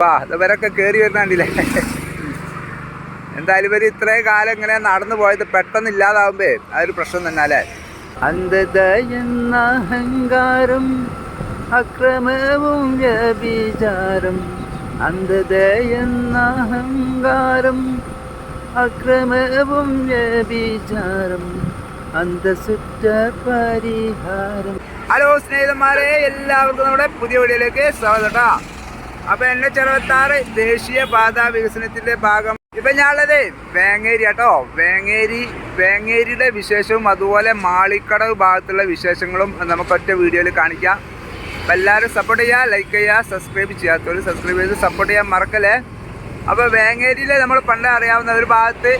വാ ഇവരൊക്കെ കയറി വരുന്നുണ്ടല്ലേ? എന്തായാലും ഇവർ ഇത്രയും കാലം ഇങ്ങനെ നടന്നു പോയത് പെട്ടെന്ന് ഇല്ലാതാവുമ്പേ അതൊരു പ്രശ്നം തന്നെ അല്ലേ അന്ധത എന്ന അഹങ്കാരം അക്രമവും വ്യഭിചാരം. അന്ധത എന്ന അഹങ്കാരം അക്രമവും വ്യഭിചാരം. അന്ധസുറ്റ പരിഹാരം. ഹലോ സ്നേഹിതന്മാരെ എല്ലാവർക്കും നമ്മുടെ പുതിയ വീഡിയോയിലേക്ക് സ്വാഗതം കേട്ടോ അപ്പൊ എന്നെ ചെറുപത്താറ് ദേശീയ പാത വികസനത്തിന്റെ ഭാഗം. ഇപ്പൊ ഞാനുള്ളത് വേങ്ങേരി കേട്ടോ വേങ്ങേരി വേങ്ങേരിയുടെ വിശേഷവും അതുപോലെ മാളിക്കടവ് ഭാഗത്തുള്ള വിശേഷങ്ങളും നമുക്ക് ഒറ്റ വീഡിയോയിൽ കാണിക്കാം. അപ്പൊ എല്ലാവരും സപ്പോർട്ട് ചെയ്യുക ലൈക്ക് ചെയ്യുക സബ്സ്ക്രൈബ് ചെയ്യാത്തവർ സബ്സ്ക്രൈബ് ചെയ്ത് സപ്പോർട്ട് ചെയ്യാൻ മറക്കല്ലേ? അപ്പോൾ വേങ്ങേരിയിലെ നമ്മൾ പണ്ട് അറിയാവുന്ന ഒരു ഭാഗത്ത്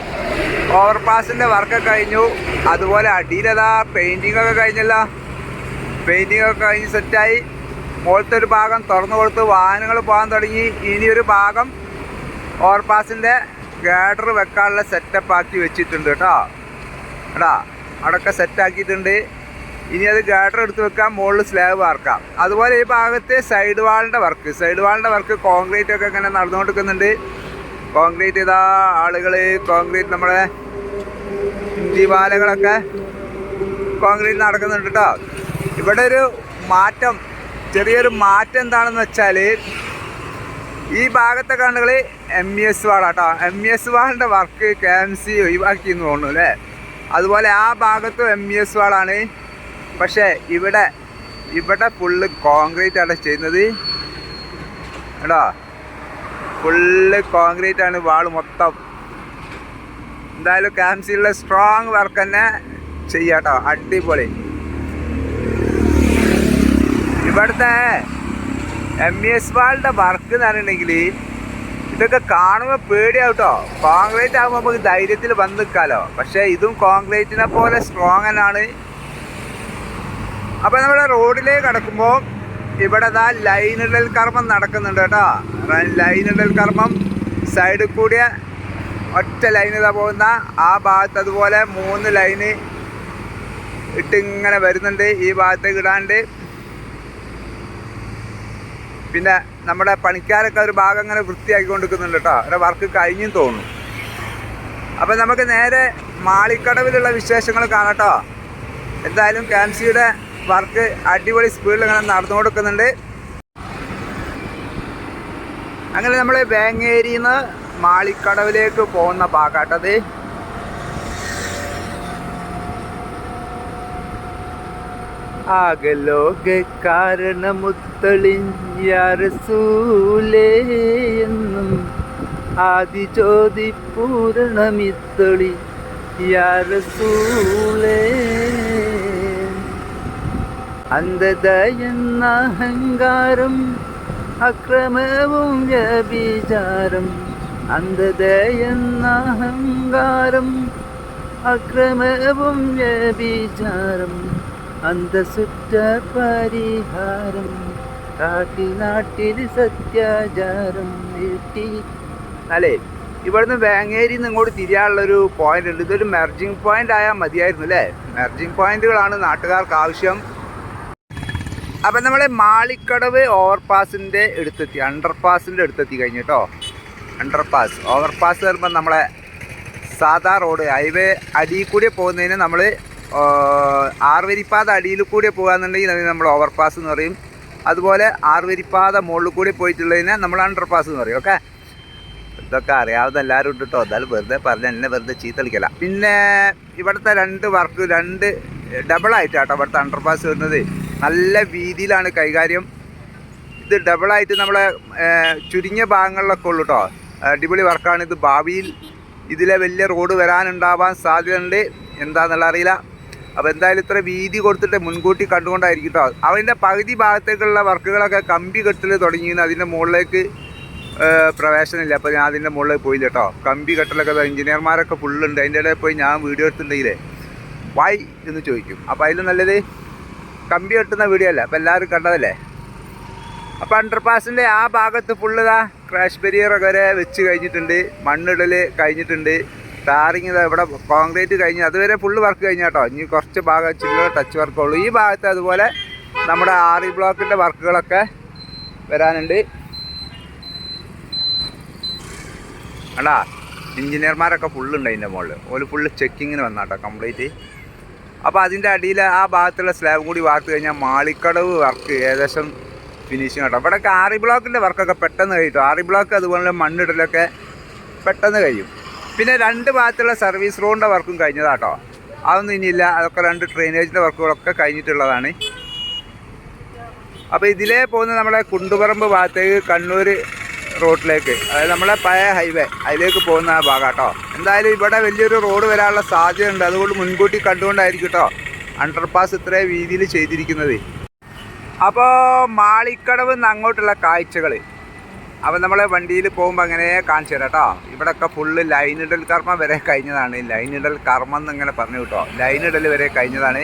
ഓവർപാസിന്റെ വർക്കൊക്കെ കഴിഞ്ഞു. അതുപോലെ അടിയിലതാ ഒക്കെ കഴിഞ്ഞല്ല. പെയിന്റിംഗ് ഒക്കെ കഴിഞ്ഞ് സെറ്റായി മുകളിലത്തെ ഒരു ഭാഗം തുറന്നു കൊടുത്ത് വാഹനങ്ങൾ പോകാൻ തുടങ്ങി. ഇനിയൊരു ഭാഗം ഓവർപാസിന്റെ ഗാഡർ വെക്കാനുള്ള സെറ്റപ്പ് ആക്കി വെച്ചിട്ടുണ്ട് കേട്ടോ. എടാ അവിടെയൊക്കെ സെറ്റാക്കിയിട്ടുണ്ട് ഇനി അത് ഗാഡർ എടുത്ത് വെക്കാം മുകളിൽ സ്ലാബ് വാർക്കാം. അതുപോലെ ഈ ഭാഗത്ത് സൈഡ് വാളിന്റെ വർക്ക് സൈഡ് വാളിന്റെ വർക്ക് കോൺക്രീറ്റ് ഒക്കെ ഇങ്ങനെ നടന്നുകൊണ്ടിരിക്കുന്നുണ്ട്. കോൺക്രീറ്റ് ഇതാ ആളുകൾ കോൺക്രീറ്റ് നമ്മുടെ ദിവാലകളൊക്കെ കോൺക്രീറ്റ് നടക്കുന്നുണ്ട് കേട്ടോ. ഇവിടെ ഒരു മാറ്റം ചെറിയൊരു മാറ്റം എന്താണെന്ന് വെച്ചാൽ ഈ ഭാഗത്തെ കണ്ണുകൾ എം ഇ എസ് വാളാട്ടോ എം ഇ എസ് വാളിന്റെ വർക്ക് കെ എം സി ഒഴിവാക്കി എന്ന് തോന്നുന്നു അല്ലേ? അതുപോലെ ആ ഭാഗത്തും എം ഇ എസ് വാളാണ്. പക്ഷേ ഇവിടെ ഇവിടെ ഫുള്ള് കോൺക്രീറ്റ് ആണ് ചെയ്യുന്നത്. കേട്ടോ? ഫുള്ള് കോൺക്രീറ്റ് ആണ് വാൾ മൊത്തം. എന്തായാലും കെ എം സിയിലുള്ള സ്ട്രോങ് വർക്ക് തന്നെ ചെയ്യാട്ടോ അടിപൊളി. ഇവിടുത്തെ എം ഇ എസ് വാളിന്റെ വർക്ക് എന്ന് പറഞ്ഞിട്ടുണ്ടെങ്കിൽ ഇതൊക്കെ കാണുമ്പോൾ പേടിയാവട്ടോ. കോൺക്രീറ്റ് ആകുമ്പോൾ നമുക്ക് ധൈര്യത്തിൽ വന്ന് നിൽക്കാമല്ലോ പക്ഷേ ഇതും കോൺക്രീറ്റിനെ പോലെ സ്ട്രോങ് തന്നെയാണ് അപ്പോൾ നമ്മുടെ റോഡിലേക്ക് കടക്കുമ്പോൾ ഇവിടെ ദാ ലൈനിടൽ കർമ്മം നടക്കുന്നുണ്ട് കേട്ടോ. ലൈനിടൽ കർമ്മം സൈഡിൽ കൂടിയ ഒറ്റ ലൈൻ ഇതാ പോകുന്ന. ആ ഭാഗത്ത് അതുപോലെ മൂന്ന് ലൈന് ഇട്ടിങ്ങനെ വരുന്നുണ്ട്. ഈ ഭാഗത്തേക്ക് ഇടാണ്ട് പിന്നെ നമ്മുടെ പണിക്കാരൊക്കെ ഒരു ഭാഗം അങ്ങനെ വൃത്തിയാക്കി കൊടുക്കുന്നുണ്ട് കേട്ടോ. അവരുടെ വർക്ക് കഴിഞ്ഞും തോന്നുന്നു. അപ്പം നമുക്ക് നേരെ മാളിക്കടവിലുള്ള വിശേഷങ്ങൾ കാണട്ടോ എന്തായാലും കാൻസിയുടെ വർക്ക് അടിപൊളി സ്പീഡിൽ ഇങ്ങനെ നടന്നു കൊടുക്കുന്നുണ്ട് അങ്ങനെ നമ്മൾ വേങ്ങേരിയിൽ നിന്ന് മാളിക്കടവിലേക്ക് പോകുന്ന ഭാഗാട്ടത് ആകലോക കാരണമുത്തളിഞ്ഞരസൂലേ എന്നും ആദിജ്യോതി പൂരണമിത്തളി. യാരസൂലേ അന്ധത അക്രമവും വ്യഭിചാരം. അഹങ്കാരം അക്രമവും വ്യഭിചാരം. അന്ധസുറ്റ പരിഹാരം. കാട്ടിനാട്ടിൽ സത്യാചാരം നീട്ടി അല്ലേ? ഇവിടുന്ന് വേങ്ങേരി നിന്ന് ഇങ്ങോട്ട് തിരിയാനുള്ളൊരു പോയിന്റ് ഉണ്ട്. ഇതൊരു മെർജിങ് പോയിന്റ് ആയാൽ മതിയായിരുന്നു അല്ലേ? മെർജിങ് പോയിന്റുകളാണ് നാട്ടുകാർക്ക് ആവശ്യം. അപ്പം നമ്മളെ മാളിക്കടവ് ഓവർപാസിന്റെ അടുത്തെത്തി. അണ്ടർപാസിന്റെ അടുത്തെത്തി കഴിഞ്ഞു കേട്ടോ അണ്ടർപാസ് ഓവർപാസ് വരുമ്പോൾ നമ്മളെ സാധാ റോഡ് ഹൈവേ അടിയിൽ കൂടി പോകുന്നതിന് നമ്മൾ ആറുവരിപ്പാത അടിയിൽ കൂടി പോകുകയെന്നുണ്ടെങ്കിൽ നമ്മൾ ഓവർപാസ് എന്ന് പറയും. അതുപോലെ ആറുവരിപ്പാത മുകളിൽ കൂടി പോയിട്ടുള്ളതിനെ നമ്മൾ അണ്ടർപാസ് എന്ന് പറയും ഓക്കെ ഇതൊക്കെ അറിയാവുന്ന എല്ലാവരും ഉണ്ട് കേട്ടോ എന്തായാലും വെറുതെ പറഞ്ഞ എന്നെ വെറുതെ ചീത്തളിക്കല പിന്നെ ഇവിടുത്തെ രണ്ട് വർക്ക് രണ്ട് ഡബിളായിട്ടാട്ടോ ഇവിടുത്തെ അണ്ടർപാസ് വരുന്നത്. നല്ല വീതിയിലാണ് കൈകാര്യം. ഇത് ഡബിളായിട്ട് നമ്മളെ ചുരുങ്ങിയ ഭാഗങ്ങളിലൊക്കെ ഉള്ളു കേട്ടോ അടിപൊളി വർക്കാണ് ഇത് ഭാവിയിൽ ഇതിലെ വലിയ റോഡ് വരാനുണ്ടാവാൻ സാധ്യതയുണ്ട്. എന്താണെന്നുള്ള അറിയില്ല. അപ്പോൾ എന്തായാലും ഇത്ര വീതി കൊടുത്തിട്ട് മുൻകൂട്ടി കണ്ടുകൊണ്ടായിരിക്കും കേട്ടോ അവന്റെ പകുതി ഭാഗത്തേക്കുള്ള വർക്കുകളൊക്കെ കമ്പി കെട്ടൽ തുടങ്ങിയെന്ന് അതിന്റെ മുകളിലേക്ക് പ്രവേശനമില്ല. അപ്പോൾ ഞാൻ അതിന്റെ മുകളിൽ പോയില്ല കേട്ടോ കമ്പി കെട്ടലൊക്കെ എഞ്ചിനീയർമാരൊക്കെ ഫുള്ളുണ്ട്. അതിന്റെ ഇടയിൽ പോയി ഞാൻ വീഡിയോ എടുത്തിട്ടുണ്ടെങ്കിലേ വൈ എന്ന് ചോദിക്കും. അപ്പോൾ അതിൽ നല്ലത് കമ്പി കെട്ടുന്ന വീഡിയോ അല്ല. അപ്പോൾ എല്ലാവരും കണ്ടതല്ലേ? അപ്പോൾ അണ്ടർപാസിന്റെ ആ ഭാഗത്ത് ഫുള്ള് ഇതാ ക്രാഷ് ബരിയർ വരെ വെച്ച് കഴിഞ്ഞിട്ടുണ്ട്. മണ്ണിടൽ കഴിഞ്ഞിട്ടുണ്ട്. ടാറിങ് ഇതാ ഇവിടെ കോൺക്രീറ്റ് കഴിഞ്ഞ് അതുവരെ ഫുള്ള് വർക്ക് കഴിഞ്ഞ കേട്ടോ. ഇനി കുറച്ച് ഭാഗം ചില്ലറ ടച്ച് വർക്കുള്ളൂ ഈ ഭാഗത്ത് അതുപോലെ നമ്മുടെ ആറി ബ്ലോക്കിന്റെ വർക്കുകളൊക്കെ വരാനുണ്ട്. അടാ എഞ്ചിനീയർമാരൊക്കെ ഫുള്ളുണ്ട് അതിന്റെ മുകളിൽ ഒരു ഫുള്ള് ചെക്കിങ്ങിന് വന്നാട്ടോ കംപ്ലീറ്റ് അപ്പോൾ അതിന്റെ അടിയിൽ ആ ഭാഗത്തുള്ള സ്ലാബ് കൂടി വാർത്ത് കഴിഞ്ഞാൽ മാളിക്കടവ് വർക്ക് ഏകദേശം ഫിനിഷിങ് കേട്ടോ. ഇവിടെയൊക്കെ ആറി ബ്ലോക്കിന്റെ വർക്കൊക്കെ പെട്ടെന്ന് കഴിയും ആറി ബ്ലോക്ക് അതുപോലെ മണ്ണിടലൊക്കെ പെട്ടെന്ന് കഴിയും. പിന്നെ രണ്ട് ഭാഗത്തുള്ള സർവീസ് റോഡിന്റെ വർക്കും കഴിഞ്ഞതാട്ടോ. അതൊന്നും ഇനിയില്ല. അതൊക്കെ രണ്ട് ഡ്രെയിനേജിന്റെ വർക്കുകളൊക്കെ കഴിഞ്ഞിട്ടുള്ളതാണ്. അപ്പോൾ ഇതിലേ പോകുന്ന നമ്മളെ കുണ്ടുപറമ്പ് ഭാഗത്തേക്ക് കണ്ണൂർ റോഡിലേക്ക് അതായത് നമ്മളെ പഴയ ഹൈവേ അതിലേക്ക് പോകുന്ന ആ ഭാഗം കേട്ടോ എന്തായാലും ഇവിടെ വലിയൊരു റോഡ് വരാനുള്ള സാധ്യതയുണ്ട്. അതുകൊണ്ട് മുൻകൂട്ടി കണ്ടുകൊണ്ടായിരിക്കും കേട്ടോ അണ്ടർപാസ് ഇത്രയും വീതിയിൽ ചെയ്തിരിക്കുന്നത്. അപ്പോൾ മാളിക്കടവ് നിന്ന് അങ്ങോട്ടുള്ള കാഴ്ചകൾ അപ്പോൾ നമ്മളെ വണ്ടിയിൽ പോകുമ്പോൾ അങ്ങനെ കാണിച്ചു തരാം കേട്ടോ ഇവിടെയൊക്കെ ഫുള്ള് ലൈനിടൽ കർമ്മം വരെ കഴിഞ്ഞതാണ്. ലൈനിടൽ കർമ്മം എന്നിങ്ങനെ പറഞ്ഞു കേട്ടോ. ലൈനിടൽ വരെ കഴിഞ്ഞതാണ്.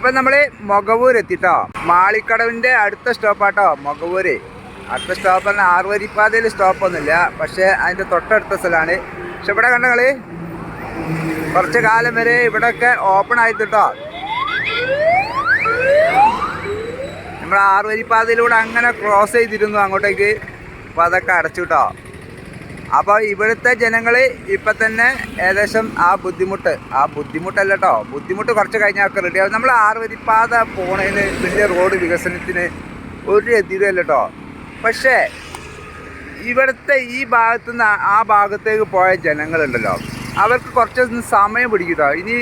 അപ്പം നമ്മൾ മൊകവൂർ എത്തിട്ടോ മാളിക്കടവിന്റെ അടുത്ത സ്റ്റോപ്പാട്ടോ മൊകവൂര് അടുത്ത സ്റ്റോപ്പ് പറഞ്ഞാൽ ആറുവരിപ്പാതയിൽ സ്റ്റോപ്പൊന്നുമില്ല. പക്ഷേ അതിന്റെ തൊട്ടടുത്ത സ്ഥലമാണ്. പക്ഷെ ഇവിടെ കണ്ട കുറച്ച് കാലം വരെ ഇവിടെയൊക്കെ ഓപ്പൺ ആയിട്ടോ നമ്മൾ ആറുവരിപ്പാതയിലൂടെ അങ്ങനെ ക്രോസ് ചെയ്തിരുന്നു അങ്ങോട്ടേക്ക്. അപ്പോൾ അതൊക്കെ അടച്ചു കേട്ടോ അപ്പോൾ ഇവിടുത്തെ ജനങ്ങൾ ഇപ്പം തന്നെ ഏകദേശം ആ ബുദ്ധിമുട്ട് ആ ബുദ്ധിമുട്ടല്ല കേട്ടോ ബുദ്ധിമുട്ട് കുറച്ച് കഴിഞ്ഞാൽ ഒക്കെ റെഡിയാവും നമ്മൾ ആറുവരിപ്പാത പോണതിന് വലിയ റോഡ് വികസനത്തിന് ഒരു എതിരല്ല കേട്ടോ പക്ഷേ ഇവിടുത്തെ ഈ ഭാഗത്തു നിന്ന് ആ ഭാഗത്തേക്ക് പോയ ജനങ്ങളുണ്ടല്ലോ. അവർക്ക് കുറച്ച് സമയം പിടിക്കട്ടോ. കേട്ടോ ഇനി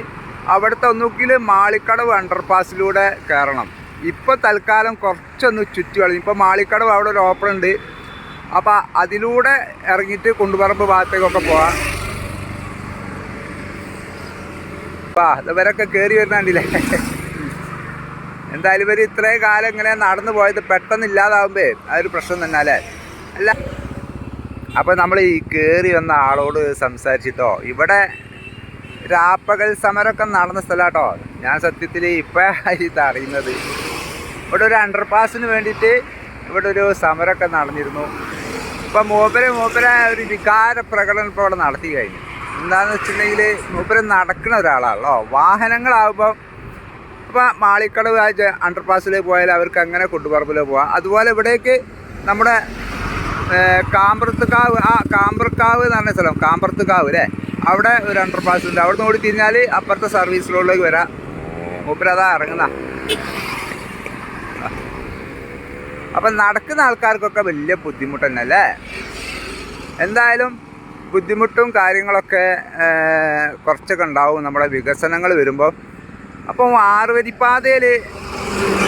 അവിടുത്തെ ഒന്നുകിൽ മാളിക്കടവ് അണ്ടർപാസിലൂടെ കയറണം ഇപ്പോൾ തൽക്കാലം കുറച്ചൊന്ന് ചുറ്റി വളഞ്ഞു. ഇപ്പോൾ മാളിക്കടവ് അവിടെ ഒരു ഓപ്പൺ ഉണ്ട്. അപ്പോൾ അതിലൂടെ ഇറങ്ങിയിട്ട് കൊണ്ടുപറമ്പ് ഭാഗത്തേക്കൊക്കെ പോവാം. വാ ഇവരൊക്കെ കയറി വരുന്നുണ്ടില്ലേ? എന്തായാലും ഇവർ ഇത്രയും കാലം ഇങ്ങനെ നടന്നു പോയത് പെട്ടെന്ന് ഇല്ലാതാവുമ്പേ അതൊരു പ്രശ്നം തന്നെ അല്ലേ? അല്ല. അപ്പോൾ നമ്മൾ ഈ കയറി വന്ന ആളോട് സംസാരിച്ചിട്ടോ ഇവിടെ രാപ്പകൽ സമരമൊക്കെ നടന്ന സ്ഥലമാട്ടോ ഞാൻ സത്യത്തിൽ ഇപ്പോഴാണ് ഇത് അറിയുന്നത്. ഇവിടെ ഒരു അണ്ടർപാസിന് വേണ്ടിയിട്ട് ഇവിടെ ഒരു സമരമൊക്കെ നടന്നിരുന്നു. ഇപ്പം മൂപ്പര് മൂപ്പര ഒരു വികാര പ്രകടനം ഇപ്പോൾ അവിടെ നടത്തി കഴിഞ്ഞു. എന്താണെന്ന് വെച്ചിട്ടുണ്ടെങ്കിൽ മൂപ്പര് നടക്കുന്ന ഒരാളാണല്ലോ. വാഹനങ്ങളാകുമ്പോൾ ഇപ്പം മാളിക്കടവ് ആ അണ്ടർപാസിൽ പോയാൽ അവർക്ക് അങ്ങനെ കുണ്ടുപറമ്പിൽ പോവാം. അതുപോലെ ഇവിടേക്ക് നമ്മുടെ കാമ്പ്രത്തുകാവ് ആ കാമ്പ്രക്കാവ് എന്ന് പറഞ്ഞ സ്ഥലം കാമ്പ്രത്തുകാവ് അല്ലേ? അവിടെ ഒരു അണ്ടർപാസ് ഉണ്ട്. അവിടെ നിന്ന് ഓടി തിരിഞ്ഞാൽ അപ്പുറത്തെ സർവീസ് റോഡിലേക്ക് വരാം മൂപ്പരതാ ഇറങ്ങുന്ന. അപ്പം നടക്കുന്ന ആൾക്കാർക്കൊക്കെ വലിയ ബുദ്ധിമുട്ട് തന്നെ അല്ലേ എന്തായാലും ബുദ്ധിമുട്ടും കാര്യങ്ങളൊക്കെ കുറച്ചൊക്കെ ഉണ്ടാവും നമ്മുടെ വികസനങ്ങൾ വരുമ്പോൾ അപ്പം ആറുവരിപ്പാതയിൽ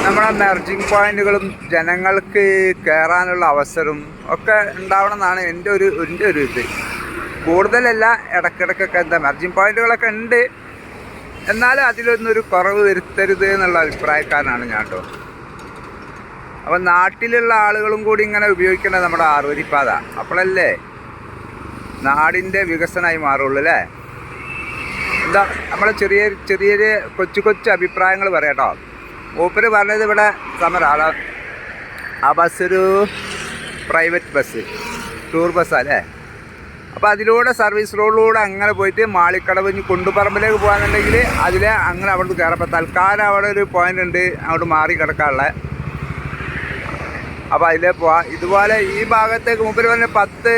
നമ്മുടെ മെർജിങ് പോയിന്റുകളും ജനങ്ങൾക്ക് കയറാനുള്ള അവസരം ഒക്കെ ഉണ്ടാവണം എന്നാണ് എന്റെ ഒരു എന്റെ ഒരു ഇത്. കൂടുതലല്ല ഇടയ്ക്കിടയ്ക്കൊക്കെ എന്താ മെർജിങ് പോയിന്റുകളൊക്കെ ഉണ്ട്. എന്നാലും അതിലൊന്നും ഒരു കുറവ് വരുത്തരുത് എന്നുള്ള അഭിപ്രായക്കാരനാണ് ഞാൻ കേട്ടോ. അപ്പം നാട്ടിലുള്ള ആളുകളും കൂടി ഇങ്ങനെ ഉപയോഗിക്കേണ്ടത് നമ്മുടെ ആറുവരിപ്പാത. അപ്പോഴല്ലേ നാടിന്റെ വികസനമായി മാറുള്ളൂ അല്ലേ? എന്താ നമ്മളെ ചെറിയ ചെറിയ കൊച്ചു കൊച്ചു അഭിപ്രായങ്ങൾ പറയാട്ടോ മൂപ്പര് പറഞ്ഞത് ഇവിടെ സമര ആ ബസ് ഒരു പ്രൈവറ്റ് ബസ് ടൂർ ബസ്സാണ് അല്ലേ? അപ്പോൾ അതിലൂടെ സർവീസ് റോഡിലൂടെ അങ്ങനെ പോയിട്ട് മാളിക്കടവ് കൊണ്ടുപറമ്പിലേക്ക് പോകാനുണ്ടെങ്കിൽ അതിൽ അങ്ങനെ അവിടെ കയറപ്പോൾ തൽക്കാലം അവിടെ ഒരു പോയിന്റ് ഉണ്ട് അങ്ങോട്ട് മാറി കിടക്കാനുള്ള. അപ്പോൾ അതിൽ പോവാം. ഇതുപോലെ ഈ ഭാഗത്തേക്ക് മുമ്പിൽ പറഞ്ഞ പത്ത്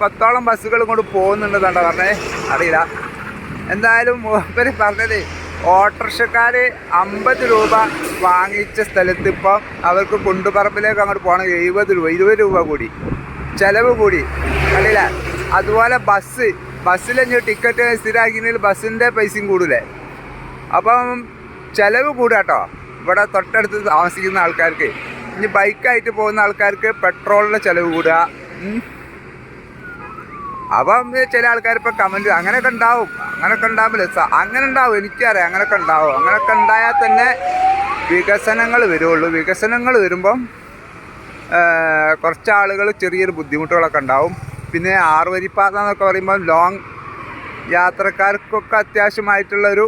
പത്തോളം ബസ്സുകൾ കൊണ്ട് പോകുന്നുണ്ടെന്നാണ് പറഞ്ഞേ? അറിയില്ല. എന്തായാലും മുമ്പിൽ പറഞ്ഞത് ഓട്ടോറിക്ഷക്കാർ അമ്പത് രൂപ വാങ്ങിച്ച സ്ഥലത്ത് ഇപ്പം അവർക്ക് കുണ്ടുപറമ്പിലേക്ക് അങ്ങോട്ട് പോകണം എഴുപത് രൂപ ഇരുപത് രൂപ കൂടി. ചിലവ് കൂടി. അറിയില്ല. അതുപോലെ ബസ് ബസ്സിൽ ഞാൻ ടിക്കറ്റ് സ്ഥിരമാക്കിയതിൽ ബസ്സിന്റെ പൈസയും കൂടില്ലേ അപ്പം ചിലവ് കൂടാട്ടോ. ഇവിടെ തൊട്ടടുത്ത് താമസിക്കുന്ന ആൾക്കാർക്ക്. ഇനി ബൈക്കായിട്ട് പോകുന്ന ആൾക്കാർക്ക് പെട്രോളിന്റെ ചിലവ് കൂടുക. അപ്പം ചില ആൾക്കാർ ഇപ്പം കമന്റ് അങ്ങനെയൊക്കെ ഉണ്ടാവും അങ്ങനെയൊക്കെ ഉണ്ടാവില്ല? അങ്ങനെ ഉണ്ടാവും എനിക്കറിയാം അങ്ങനെയൊക്കെ ഉണ്ടാവും. അങ്ങനെയൊക്കെ ഉണ്ടായാൽ തന്നെ വികസനങ്ങൾ വരുള്ളൂ വികസനങ്ങൾ വരുമ്പം കുറച്ച് ആളുകൾ ചെറിയൊരു ബുദ്ധിമുട്ടുകളൊക്കെ ഉണ്ടാവും. പിന്നെ ആറുവരിപ്പാത എന്നൊക്കെ പറയുമ്പോൾ ലോങ് യാത്രക്കാർക്കൊക്കെ അത്യാവശ്യമായിട്ടുള്ളൊരു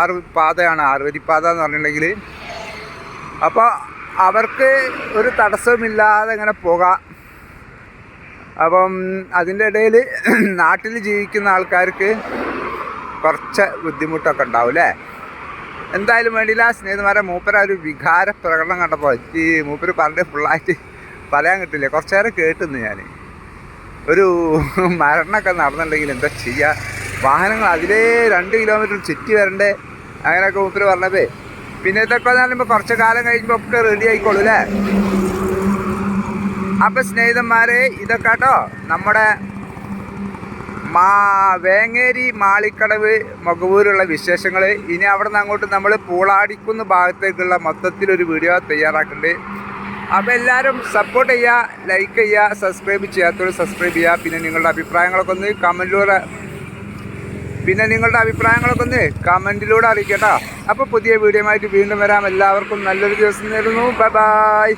ആറ് പാതയാണ് ആറുവരിപ്പാത എന്ന് പറഞ്ഞിട്ടുണ്ടെങ്കിൽ. അപ്പോൾ അവർക്ക് ഒരു തടസ്സവുമില്ലാതെ ഇങ്ങനെ പോകാം. അപ്പം അതിന്റെ ഇടയിൽ നാട്ടിൽ ജീവിക്കുന്ന ആൾക്കാർക്ക് കുറച്ച് ബുദ്ധിമുട്ടൊക്കെ ഉണ്ടാവും അല്ലേ? എന്തായാലും വേണ്ടിയില്ല സ്നേഹിതന്മാരെ മൂപ്പര ഒരു വികാര പ്രകടനം കണ്ടപ്പോൾ ഈ മൂപ്പര് പറഞ്ഞ് ഫുള്ളായിട്ട് പറയാൻ കിട്ടില്ല. കുറച്ച് നേരം കേട്ടുന്നു ഞാൻ ഒരു മരണമൊക്കെ നടന്നിട്ടുണ്ടെങ്കിൽ എന്താ ചെയ്യുക വാഹനങ്ങൾ അതിലേ രണ്ട് കിലോമീറ്റർ ചുറ്റി വരണ്ടേ? അങ്ങനെയൊക്കെ മൂപ്പര് പറഞ്ഞതേ പിന്നെ ഇതൊക്കെ എന്ന് പറയുമ്പോൾ കുറച്ച് കാലം കഴിയുമ്പോൾ ഒക്കെ റെഡി ആയിക്കോളൂ അല്ലേ? അപ്പം സ്നേഹിതന്മാരെ ഇതൊക്കെ കേട്ടോ നമ്മുടെ മാ വേങ്ങേരി മാളിക്കടവ് മുഖവൂരുള്ള വിശേഷങ്ങൾ. ഇനി അവിടെ നിന്ന് അങ്ങോട്ട് നമ്മൾ പൂളാടിക്കുന്ന ഭാഗത്തേക്കുള്ള മൊത്തത്തിലൊരു വീഡിയോ തയ്യാറാക്കുന്നുണ്ട് അപ്പോൾ എല്ലാവരും സപ്പോർട്ട് ചെയ്യുക ലൈക്ക് ചെയ്യുക സബ്സ്ക്രൈബ് ചെയ്യാത്തവർ സബ്സ്ക്രൈബ് ചെയ്യുക. പിന്നെ നിങ്ങളുടെ അഭിപ്രായങ്ങളൊക്കെ ഒന്ന് കമന്റിലൂടെ പിന്നെ നിങ്ങളുടെ അഭിപ്രായങ്ങളൊക്കെ ഒന്ന് കമന്റിലൂടെ അറിയിക്കട്ടോ. അപ്പോൾ പുതിയ വീഡിയോ ആയിട്ട് വീണ്ടും വരാം. എല്ലാവർക്കും നല്ലൊരു ദിവസം നേരുന്നു. ബൈ